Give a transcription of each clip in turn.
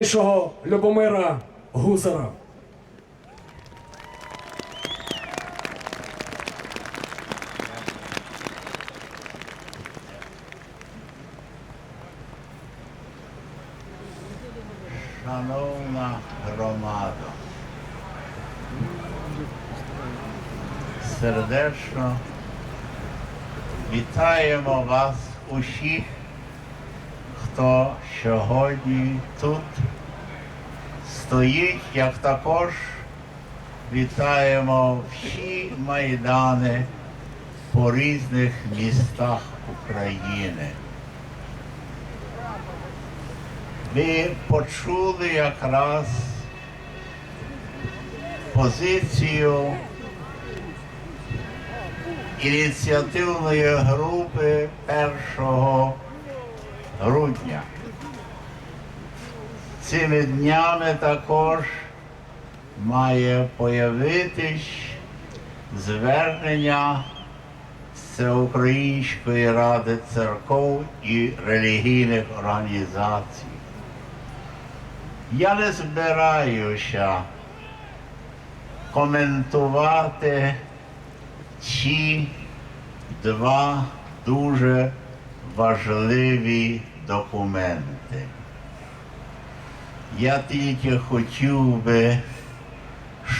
Іншого Любомира Гусара. Шановна громада, сердечно вітаємо вас усіх, хто сьогодні тут стоїть, як також вітаємо всі майдани по різних містах України. Ви почули якраз позицію ініціативної групи 1 грудня. Цими днями також має появитись звернення Всеукраїнської ради церков і релігійних організацій. Я не збираюся коментувати ці два дуже важливі документи. Я тільки хотів би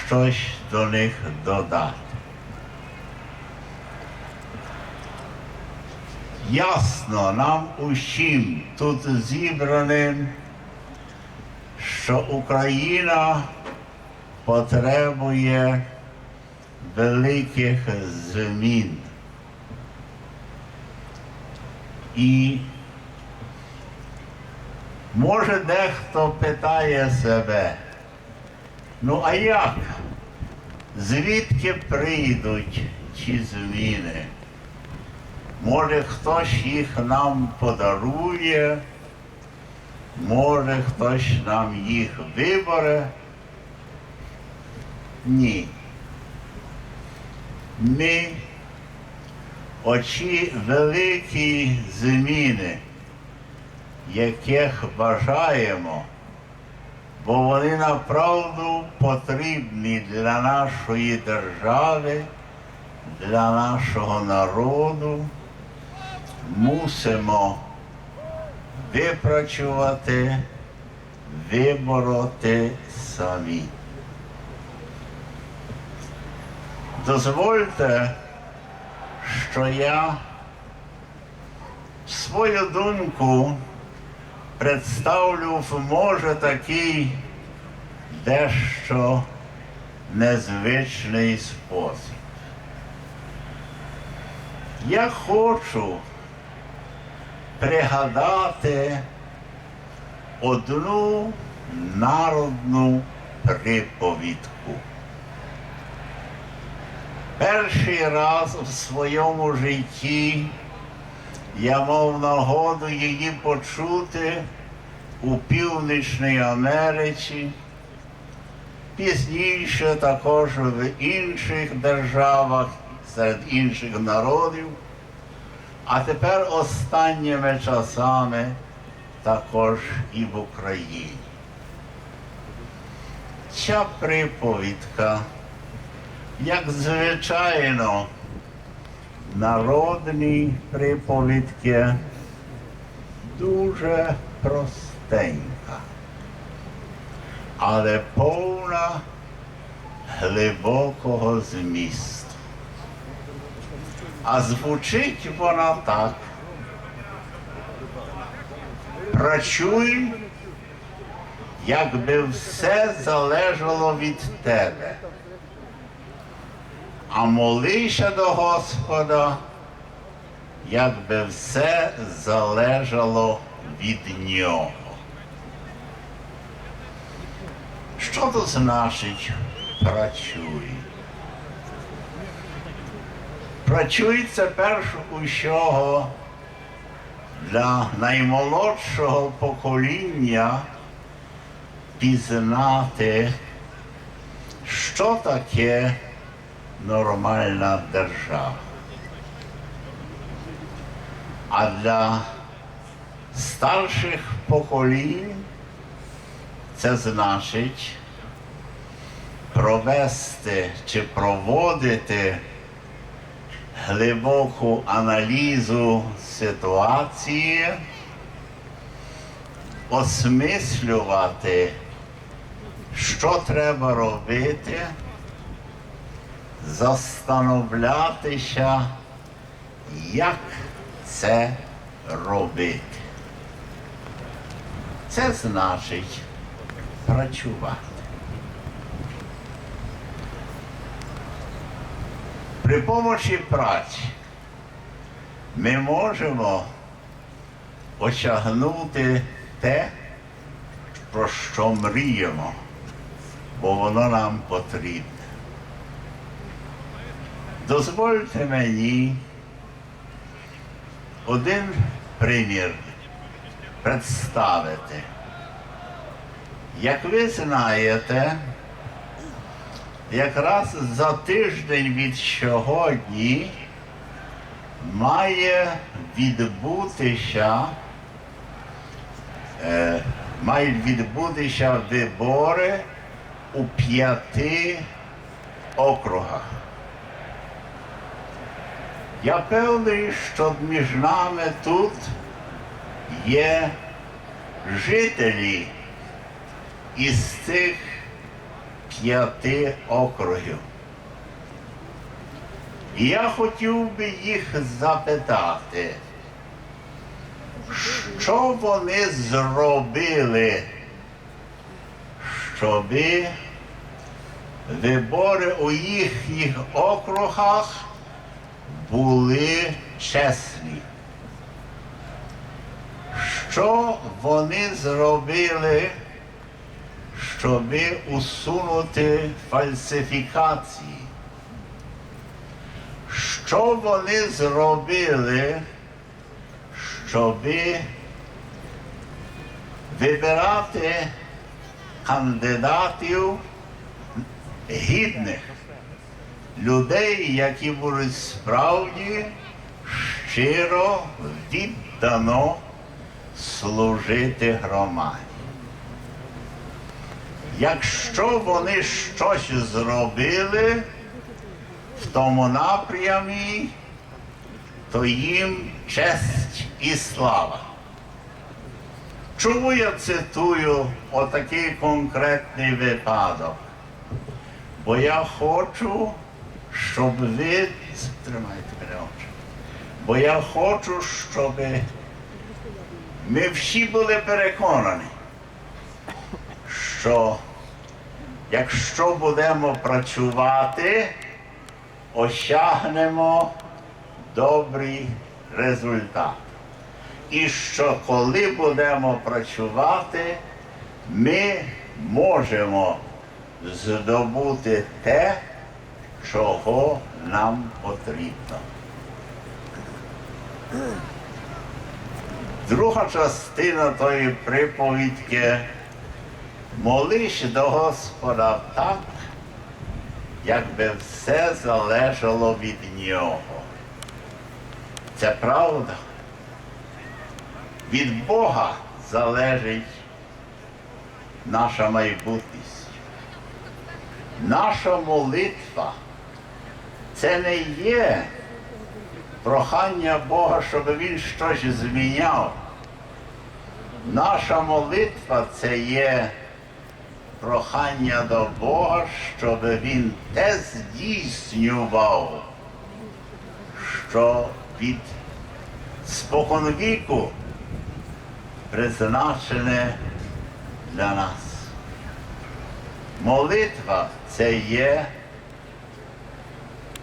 щось до них додати. Ясно нам усім тут зібраним, що Україна потребує великих змін. І може дехто питає себе, ну а як? Звідки прийдуть ці зміни? Може хтось їх нам подарує, може хтось нам їх вибере. Ні. Ми оці великі зміни, яких бажаємо, бо вони направду потрібні для нашої держави, для нашого народу, мусимо випрацювати, вибороти самі. Дозвольте, що я свою думку представлю може такий дещо незвичний спосіб. Я хочу пригадати одну народну приповідку. Перший раз в своєму житті я мав нагоду її почути у Північній Америці, пізніше також в інших державах, серед інших народів, а тепер останніми часами також і в Україні. Ця приповідка як звичайно, народні приповідки дуже простенька, але повна глибокого змісту. А звучить вона так. Працюй, якби все залежало від тебе а молися до Господа, якби все залежало від нього. Що то значить працюй? Працюй це перш усього для наймолодшого покоління пізнати, що таке нормальна держава. А для старших поколінь Це значить провести чи проводити глибоку аналізу ситуації, осмислювати, що треба робити, застановлятися, як це робити. Це значить працювати. При помочі праці ми можемо осягнути те, про що мріємо, бо воно нам потрібне. Дозвольте мені один примір представити. Як ви знаєте, якраз за тиждень від сьогодні має відбутися, е, мають відбутися вибори у п'яти округах. Я певний, що між нами тут є жителі із цих п'яти округів. І я хотів би їх запитати, що вони зробили, щоби вибори у їхніх округах були чесні. Що вони зробили, щоб усунути фальсифікації? Що вони зробили, щоб вибирати кандидатів гідних? Людей, які будуть справді щиро віддано служити громаді. Якщо вони щось зробили в тому напрямі, то їм честь і слава. Чому я цитую отакий конкретний випадок? Бо я хочу, щоб ви тримайте мене очі. Бо я хочу, щоб ми всі були переконані, що якщо будемо працювати, осягнемо добрий результат. І що коли будемо працювати, ми можемо здобути те, чого нам потрібно. Друга частина тої приповідки молиш до Господа так, якби все залежало від нього. Це правда. Від Бога залежить наша майбутність. Наша молитва це не є прохання Бога, щоб Він щось зміняв. Наша молитва це є прохання до Бога, щоб Він те здійснював, що від споконвіку призначене для нас. Молитва це є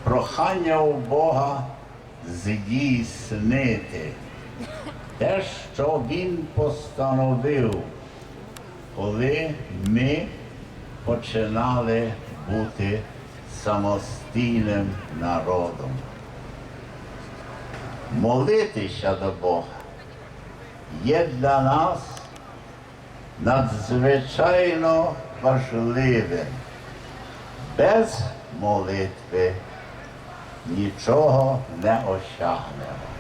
прохання у Бога здійснити те, що Він постановив, коли ми починали бути самостійним народом. Молитися до Бога є для нас надзвичайно важливим. Без молитви нічого не осягнемо.